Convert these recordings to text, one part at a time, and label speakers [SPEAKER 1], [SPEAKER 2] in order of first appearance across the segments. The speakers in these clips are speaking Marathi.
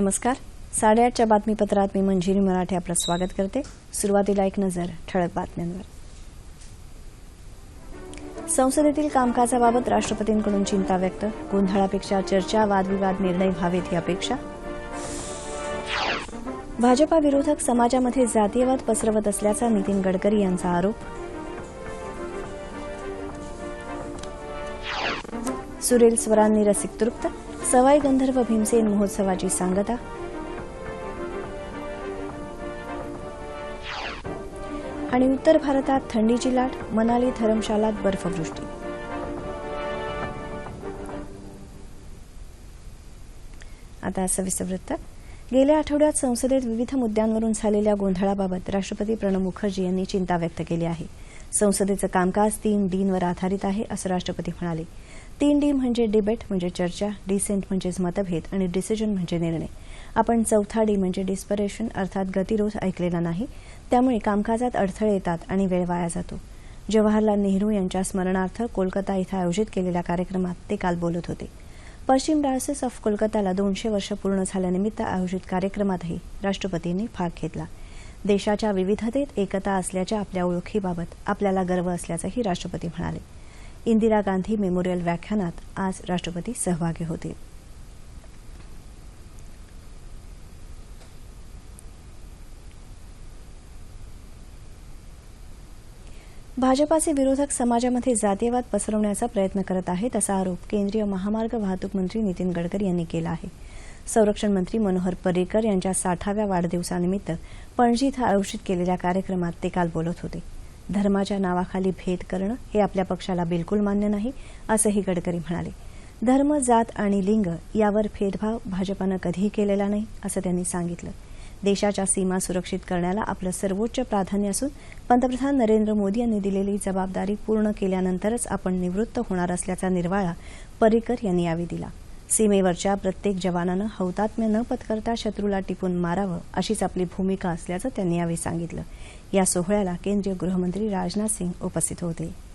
[SPEAKER 1] नमस्कार. साडेआठच्या बातमीपत्रात मी मंजिरी मराठे आपलं स्वागत करते. सुरुवातीला एक नजर ठळक बातम्यांवर. संसदेतील कामकाजाबाबत राष्ट्रपतींकडून चिंता व्यक्त. गोंधळापेक्षा चर्चा वादविवाद निर्णय व्हावेत ही अपेक्षा. भाजपा विरोधक समाजामध्ये जातीयवाद पसरवत असल्याचा नितीन गडकरी यांचा आरोप. सुरेल स्वरांनी रसिक तृप्त. सवाई गंधर्व भीमसेन महोत्सवाची सांगता. आणि उत्तर भारतात थंडीची लाट मनाली धरमशालात बर्फवृष्टी. आता सविस्तर वृत्त. गेल्या आठवड्यात संसदेत विविध मुद्द्यांवरून झालेल्या गोंधळाबाबत राष्ट्रपती प्रणव मुखर्जी यांनी चिंता व्यक्त केली आहे. संसदेचं कामकाज तीन डीनवर आधारित आहे असं राष्ट्रपती म्हणाले. तीन डी म्हणजे डिबेट म्हणजे चर्चा डिसेंट म्हणजेच मतभेद आणि डिसिजन म्हणजे निर्णय. आपण चौथा डी म्हणजे डिस्परेशन अर्थात गतिरोध ऐकलेला नाही. त्यामुळे कामकाजात अडथळे येतात आणि वेळ वाया जातो. जवाहरलाल नेहरू यांच्या स्मरणार्थ कोलकाता इथं आयोजित केलेल्या कार्यक्रमात ते काल बोलत होते. पश्चिम डायसेस ऑफ कोलकाताला दोनशे वर्ष पूर्ण झाल्यानिमित्त आयोजित कार्यक्रमातही राष्ट्रपतींनी भाग घेतला. देशाच्या विविधतेत एकता असल्याच्या आपल्या ओळखीबाबत आपल्याला गर्व असल्याचंही राष्ट्रपती म्हणाले. इंदिरा गांधी मेमोरियल व्याख्यानात आज राष्ट्रपती सहभागी होते भाजपाचे विरोधक समाजामध्ये जातीयवाद पसरवण्याचा प्रयत्न करत आहेत असा आरोप केंद्रीय महामार्ग वाहतूक मंत्री नितीन गडकरी यांनी केला आहे. संरक्षण मंत्री मनोहर पर्रिकर यांच्या साठाव्या वाढदिवसानिमित्त पणजी इथं आयोजित केलेल्या कार्यक्रमात ते काल बोलत होते. धर्माच्या नावाखाली भेद करणं हे आपल्या पक्षाला बिलकुल मान्य नाही असंही गडकरी म्हणाले. धर्म जात आणि लिंग यावर भेदभाव भाजपानं कधीही केलेला नाही असं त्यांनी सांगितलं. देशाच्या सीमा सुरक्षित करण्याला आपलं सर्वोच्च प्राधान्य असून पंतप्रधान नरेंद्र मोदी यांनी दिलेली जबाबदारी पूर्ण केल्यानंतरच आपण निवृत्त होणार असल्याचा निर्वाळा पर्रिकर यांनी यावेळी दिला. सीमेवरच्या प्रत्येक जवानानं हौतात्म्य न पत्करता शत्रूला टिपून मारावं अशीच आपली भूमिका असल्याचं त्यांनी यावेळी सांगितलं. या सोहळ्याला केंद्रीय गृहमंत्री राजनाथ सिंग उपस्थित होते.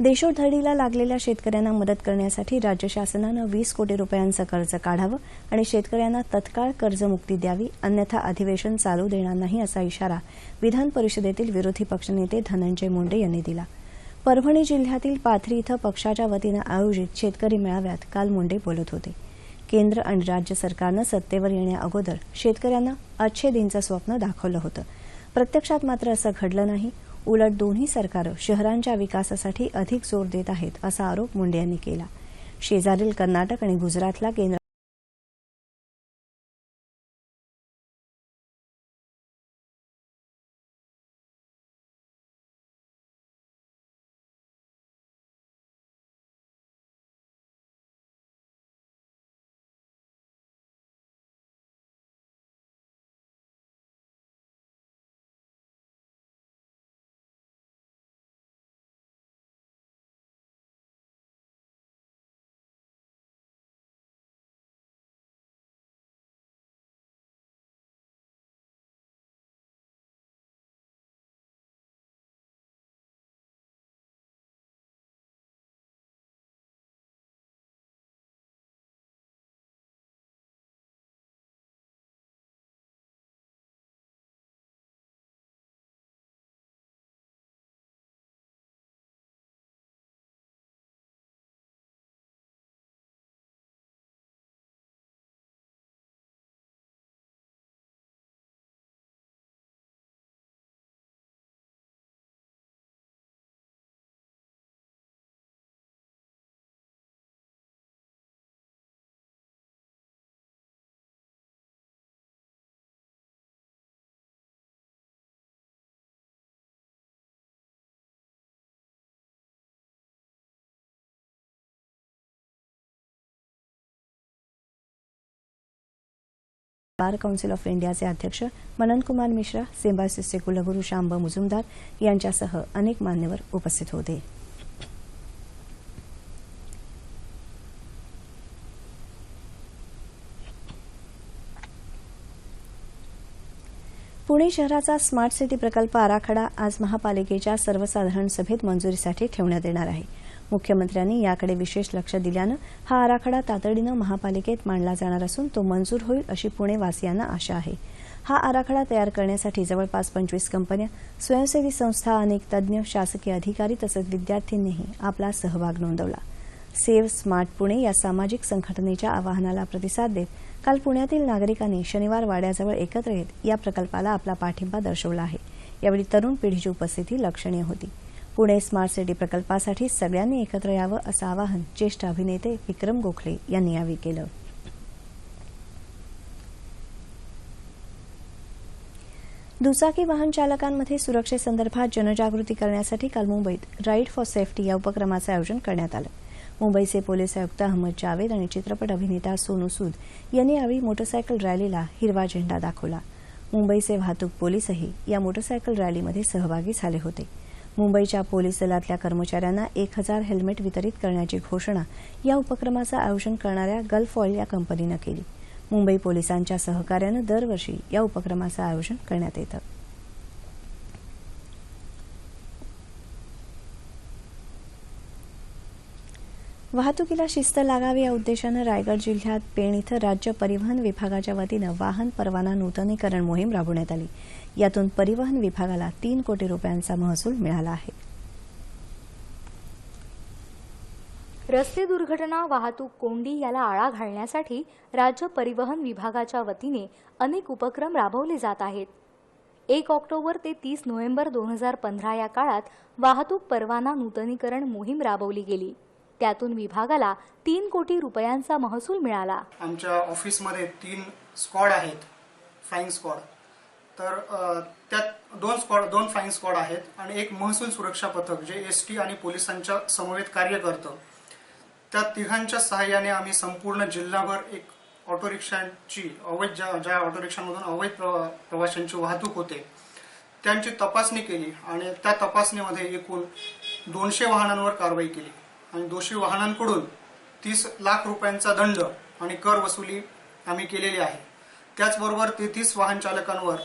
[SPEAKER 1] देशोधडीला लागलेल्या शेतकऱ्यांना मदत करण्यासाठी राज्य शासनानं वीस कोटी रुपयांचं कर्ज काढावं आणि शेतकऱ्यांना तत्काळ कर्जमुक्ती द्यावी अन्यथा अधिवेशन चालू देणार नाही असा इशारा विधान परिषदेतील विरोधी पक्षनेते धनंजय मुंडे यांनी दिला. परभणी जिल्ह्यातील पाथरी इथं पक्षाच्या वतीनं आयोजित शेतकरी मेळाव्यात काल मुंडे बोलत होते. केंद्र आणि राज्य सरकारनं सत्तेवर येण्याअगोदर शेतकऱ्यांना अच्छे दिनचं स्वप्न दाखवलं होतं. प्रत्यक्षात मात्र असं घडलं नाही. उलट दोन्ही सरकारं शहरांच्या विकासासाठी अधिक जोर देत आहेत असा आरोप मुंडे यांनी केला. शेजारील कर्नाटक आणि गुजरातला केंद्र बार काउन्सिल ऑफ इंडियाचे अध्यक्ष मनन कुमार मिश्रा सिम्बायसिसचे कुलगुरू शांब मुजुमदार यांच्यासह अनेक मान्यवर उपस्थित होते. पुणे शहराचा स्मार्ट सिटी प्रकल्प आराखडा आज महापालिकेच्या सर्वसाधारण सभेत मंजुरीसाठी ठेवण्यात येणार आहे. मुख्यमंत्र्यांनी याकडे विशेष लक्ष दिल्यानं हा आराखडा तातडीनं महापालिकेत मांडला जाणार असून तो मंजूर होईल अशी पुणेवासियांना आशा आहे. हा आराखडा तयार करण्यासाठी जवळपास पंचवीस कंपन्या स्वयंसेवी संस्था अनेक तज्ज्ञ शासकीय अधिकारी तसंच विद्यार्थ्यांनीही आपला सहभाग नोंदवला. सेव्ह स्मार्ट पुणे या सामाजिक संघटनेच्या आवाहनाला प्रतिसाद देत काल पुण्यातील नागरिकांनी शनिवार वाड्याजवळ एकत्र येत या प्रकल्पाला आपला पाठिंबा दर्शवला आहे. यावेळी तरुण पिढीची उपस्थिती लक्षणीय होती. पुणे स्मार्ट सिटी प्रकल्पासाठी सगळ्यांनी एकत्र यावं असं आवाहन ज्येष्ठ अभिनेते विक्रम गोखले यांनी यावेळी केलं. दुचाकी वाहन चालकांमध्ये सुरक्षेसंदर्भात जनजागृती करण्यासाठी काल मुंबईत राईड फॉर सेफ्टी या उपक्रमाचं आयोजन करण्यात आलं. मुंबईचे पोलीस आयुक्त अहमद जावेद आणि चित्रपट अभिनेता सोनू सूद यांनी यावेळी मोटरसायकल रॅलीला हिरवा झेंडा दाखवला. मुंबईचे वाहतूक पोलीसही या मोटरसायकल रॅलीमध्ये सहभागी झाले होते. मुंबईच्या पोलीस दलातल्या कर्मचाऱ्यांना एक हजार हेल्मेट वितरित करण्याची घोषणा या उपक्रमाचं आयोजन करणाऱ्या गल्फ ऑइल या कंपनीनं केली. मुंबई पोलिसांच्या सहकार्यानं दरवर्षी या उपक्रमाचं आयोजन करण्यात येतं. वाहतुकीला शिस्त लागावी या उद्देशानं रायगड जिल्ह्यात पेण इथं राज्य परिवहन विभागाच्या वतीनं वाहन परवाना नूतनीकरण मोहीम राबवण्यात आली. यातून परिवहन विभागाला तीन कोटी रुपयांचा महसूल मिळाला आहे.
[SPEAKER 2] रस्ते दुर्घटना वाहतूक कोंडी याला आळा घालण्यासाठी राज्य परिवहन विभागाच्या वतीने अनेक उपक्रम राबवले जात आहेत. एक ऑक्टोबर ते तीस नोव्हेंबर दोन हजार पंधरा या काळात वाहतूक परवाना नूतनीकरण मोहीम राबवली गेली. त्यातून विभागाला तीन कोटी रुपयांचा महसूल मिळाला.
[SPEAKER 3] आमच्या ऑफिसमध्ये तीन स्क्वॉड आहेत फ्लाईंग स्क्वॉड. तर त्यात दोन स्क्वॉड दोन फ्लाईंग स्क्वॉड आहेत आणि एक महसूल सुरक्षा पथक जे एस टी आणि पोलिसांच्या समवेत कार्य करतं. त्या तिघांच्या सहाय्याने आम्ही संपूर्ण जिल्हाभर एक ऑटो रिक्षांची अवैध ज्या ज्या ऑटो रिक्षांमधून अवैध प्रवाशांची वाहतूक होते त्यांची तपासणी केली आणि त्या तपासणीमध्ये एकूण दोनशे वाहनांवर कारवाई केली. आणि दोषी वाहनांकडून तीस लाख रुपयांचा दंड आणि कर वसुली आम्ही केलेली आहे. त्याचबरोबर तेहतीस वाहन चालकांवर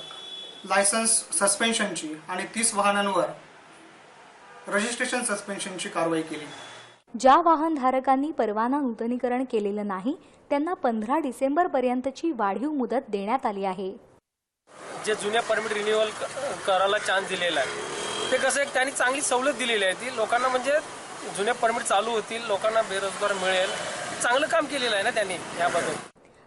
[SPEAKER 3] लायसन्स सस्पेन्शनची आणि तीस वाहनांवर रजिस्ट्रेशन सस्पेन्शनची कारवाई केली.
[SPEAKER 2] ज्या वाहनधारकांनी परवाना नूतनीकरण केलेलं नाही त्यांना पंधरा डिसेंबर पर्यंतची वाढीव मुदत देण्यात आली आहे.
[SPEAKER 4] जे जुन्या परमिट रिन्युअल करायला चान्स दिलेला आहे ते कसं एक त्यांनी चांगली सवलत दिलेली आहे ती. लोकांना म्हणजे जुने परमिट चालू होतील लोकांना बेरोजगार मिळेल. चांगलं काम केलेलं आहे ना त्यांनी याबद्दल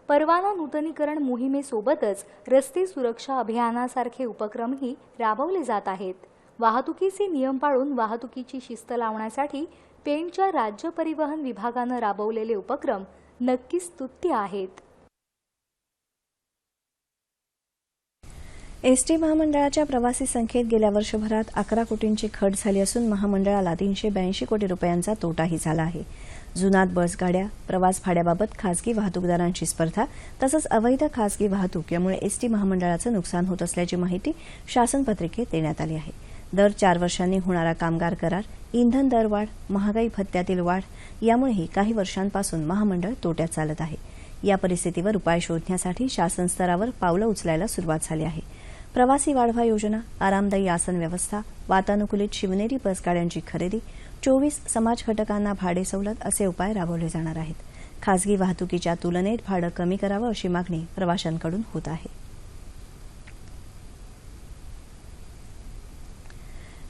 [SPEAKER 2] परवाना नूतनीकरण मोहिमेसोबतच रस्ते सुरक्षा अभियानासारखे उपक्रमही राबवले जात आहेत. वाहतुकीचे नियम पाळून वाहतुकीची शिस्त लावण्यासाठी पेणच्या राज्य परिवहन विभागानं राबवलेले उपक्रम नक्कीच स्तुत्य आहेत.
[SPEAKER 1] एसटी महामंडळाच्या प्रवासी संख्येत गेल्या वर्षभरात अकरा कोटींची घट झाली असून महामंडळाला तीनशे ब्याऐंशी कोटी रुपयांचा तोटाही झाला आहे. जुनात बसगाड्या प्रवास भाड्याबाबत खासगी वाहतूकदारांची स्पर्धा तसंच अवैध खासगी वाहतूक यामुळे एसटी महामंडळाचं नुकसान होत असल्याची माहिती शासन पत्रिकेत देण्यात आली आहे. दर चार वर्षांनी होणारा कामगार करार इंधन दरवाढ महागाई भत्त्यातील वाढ यामुळेही काही वर्षांपासून महामंडळ तोट्यात चालत आहे. या परिस्थितीवर उपाय शोधण्यासाठी शासन स्तरावर पावलं उचलायला सुरुवात झाली आहे. प्रवासी वाढवा योजना आरामदायी आसन व्यवस्था वातानुकूलित शिवनेरी बसगाड्यांची खरेदी चोवीस समाज घटकांना भाडे सवलत असे उपाय राबवले जाणार आहेत. खासगी वाहतुकीच्या तुलनेत भाडं कमी करावं अशी मागणी प्रवाशांकडून होत आहे.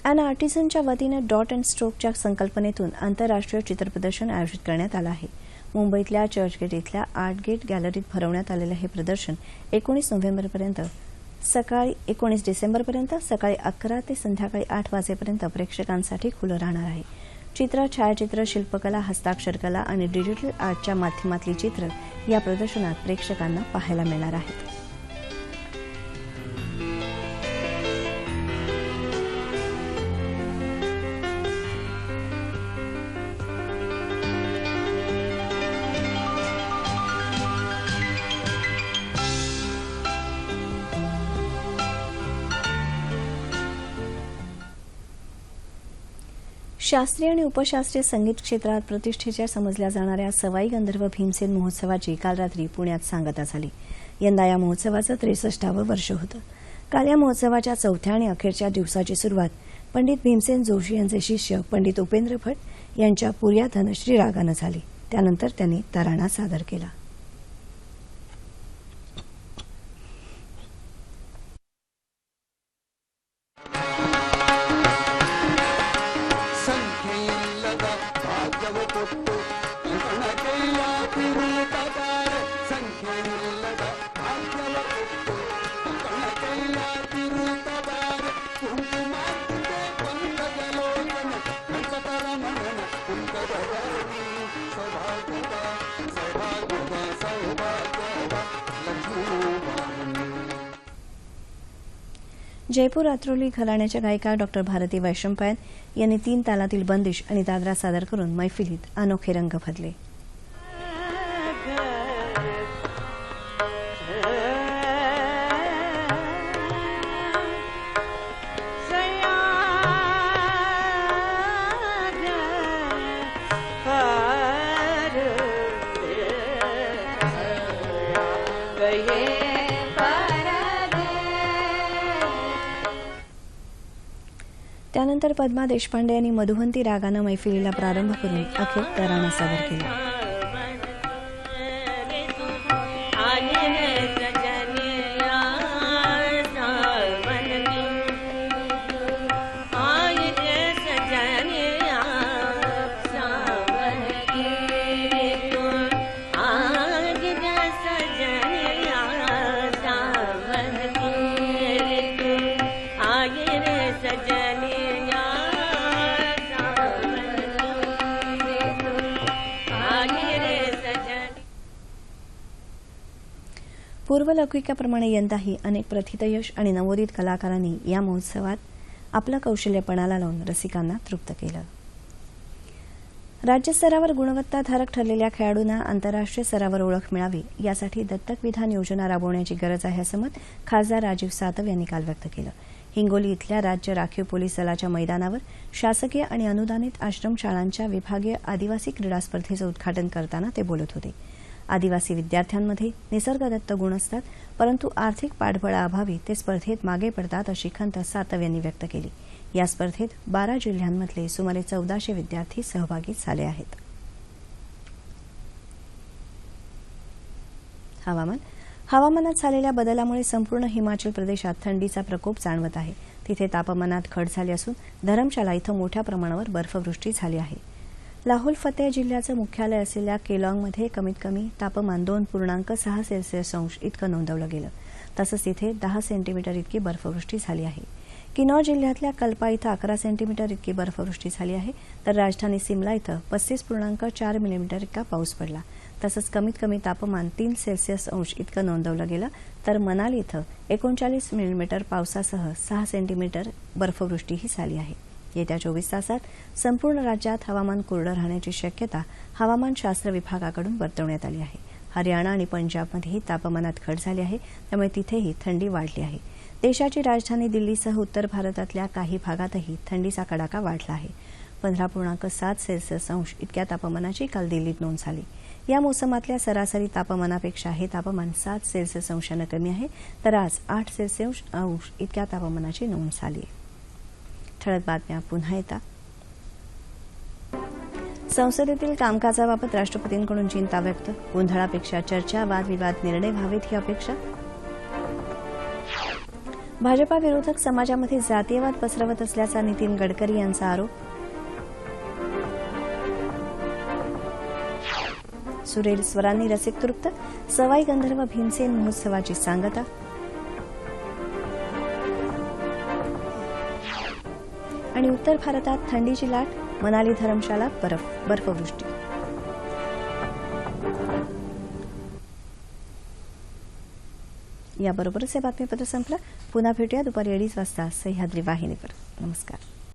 [SPEAKER 1] अॅन आर्टिझनच्या वतीनं डॉट अँड स्ट्रोकच्या संकल्पनेतून आंतरराष्ट्रीय चित्रप्रदर्शन आयोजित करण्यात आलं आहे. मुंबईतल्या चर्चगेट इथल्या आर्ट गेट गॅलरीत भरवण्यात आलेलं हे प्रदर्शन एकोणीस नोव्हेंबरपर्यंत सकाळी एकोणीस डिसेंबरपर्यंत सकाळी अकरा ते संध्याकाळी आठ वाजेपर्यंत प्रेक्षकांसाठी खुलं राहणार आहे. चित्र छायाचित्र शिल्पकला हस्ताक्षरकला आणि डिजिटल आर्टच्या माध्यमातली चित्र या प्रदर्शनात प्रेक्षकांना पाहायला मिळणार आहेत. शास्त्रीय आणि उपशास्त्रीय संगीत क्षेत्रात प्रतिष्ठेच्या समजल्या जाणाऱ्या सवाई गंधर्व भीमसेन महोत्सवाची काल रात्री पुण्यात सांगता झाली. यंदा या महोत्सवाचं त्रेसष्टावं वर्ष होतं. काल या महोत्सवाच्या चौथ्या आणि अखेरच्या दिवसाची सुरुवात पंडित भीमसेन जोशी यांचे शिष्य पंडित उपेंद्र भट यांच्या पुर्या धनश्री रागानं झाली. त्यानंतर त्यांनी तराणा सादर केला. जयपूर रात्रोली घराण्याच्या गायिका डॉक्टर भारती वैशंपायन यांनी तीन तालातील बंदिश आणि दादरा सादर करून मैफिलीत अनोखे रंग भरले. त्यानंतर पद्मा देशपांडे यांनी मधुवंती रागानं मैफिलीला प्रारंभ करून अखेर तराणा सादर केला. पूर्वलौकिकाप्रमाणे यंदाही अनेक प्रथितयश आणि नवोदित कलाकारांनी या महोत्सवात आपलं कौशल्यपणाला लावून रसिकांना तृप्त केलं. राज्यस्तरावर गुणवत्ताधारक ठरलेल्या खेळाडूंना आंतरराष्ट्रीय स्तरावर ओळख मिळावी यासाठी दत्तक विधान योजना राबवण्याची गरज आहे असं मत खासदार राजीव सातव यांनी काल व्यक्त केलं. हिंगोली इथल्या राज्य राखीव पोलीस दलाच्या मैदानावर शासकीय आणि अनुदानित आश्रमशाळांच्या विभागीय आदिवासी क्रीडा स्पर्धेचं उद्घाटन करताना ते बोलत होते. आदिवासी विद्यार्थ्यांमध्ये निसर्गदत्त गुण असतात परंतु आर्थिक पाठबळाअभावी ते स्पर्धेत मागे पडतात अशी खंत सातव यांनी व्यक्त केली. या स्पर्धेत बारा जिल्ह्यांमधले सुमारे चौदाशे विद्यार्थी सहभागी झाले आहेत. हवामान. हवामानात झालेल्या बदलामुळे संपूर्ण हिमाचल प्रदेशात थंडीचा प्रकोप जाणवत आहे. तिथे तापमानात घट झाली असून धरमशाला इथं मोठ्या प्रमाणावर बर्फवृष्टी झाली आहे. लाहोल फतेह जिल्ह्याचं मुख्यालय असलेल्या केलाँगमध्ये कमीत कमी तापमान दोन पूर्णांक सहा सेल्सिअस अंश इतकं नोंदवलं गेलं. तसंच तिथे दहा सेंटीमीटर इतकी बर्फवृष्टी झाली आहे. किनौर जिल्ह्यातल्या कल्पा इथं अकरा सेंटीमीटर इतकी बर्फवृष्टी झाली आहे. तर राजधानी सिमला इथं पस्तीस पूर्णांक चार मिलीमीटर इतका पाऊस पडला. तसंच कमीत कमी तापमान तीन सेल्सिअस अंश इतकं नोंदवलं गेलं. तर मनाली इथं एकोणचाळीस मिलीमीटर पावसासह सहा सेंटीमीटर बर्फवृष्टीही झाली आहे. येत्या चोवीस तासात संपूर्ण राज्यात हवामान कोरडं राहण्याची शक्यता हवामानशास्त्र विभागाकडून वर्तवण्यात आली आहे. हरियाणा आणि पंजाबमध्येही तापमानात घट झाली आहे त्यामुळे तिथेही थंडी वाढली आहे. देशाची राजधानी दिल्लीसह उत्तर भारतातल्या काही भागातही थंडीचा कडाका वाढला आहे. पंधरा पूर्णांक सात सेल्सिअस अंश इतक्या तापमानाची काल दिल्लीत नोंद झाली. या मोसमातल्या सरासरी तापमानापेक्षा हे तापमान सात सेल्सिअस अंशानं कमी आहे तर आज आठ सेल्सिअस अंश इतक्या तापमानाची नोंद झाली आहे. ठळक बातम्या पुन्हा येतात संसदेतील कामकाजाबाबत राष्ट्रपतींकडून चिंता व्यक्त. गोंधळापेक्षा चर्चा वादविवाद निर्णय व्हावेत ही अपेक्षा. भाजपा विरोधक समाजामध्ये जातीयवाद पसरवत असल्याचा नितीन गडकरी यांचा आरोप. सुरेल स्वरांनी रसिक तृप्त सवाई गंधर्व भीमसेन महोत्सवाची सांगता. आणि उत्तर भारतात थंडीची लाट मनाली धरमशाला बर्फ बर्फवृष्टी. याबरोबरच हे बातमीपत्र संपलं. पुन्हा भेटूया दुपारी अडीच वाजता सह्याद्री वाहिनीवर. नमस्कार.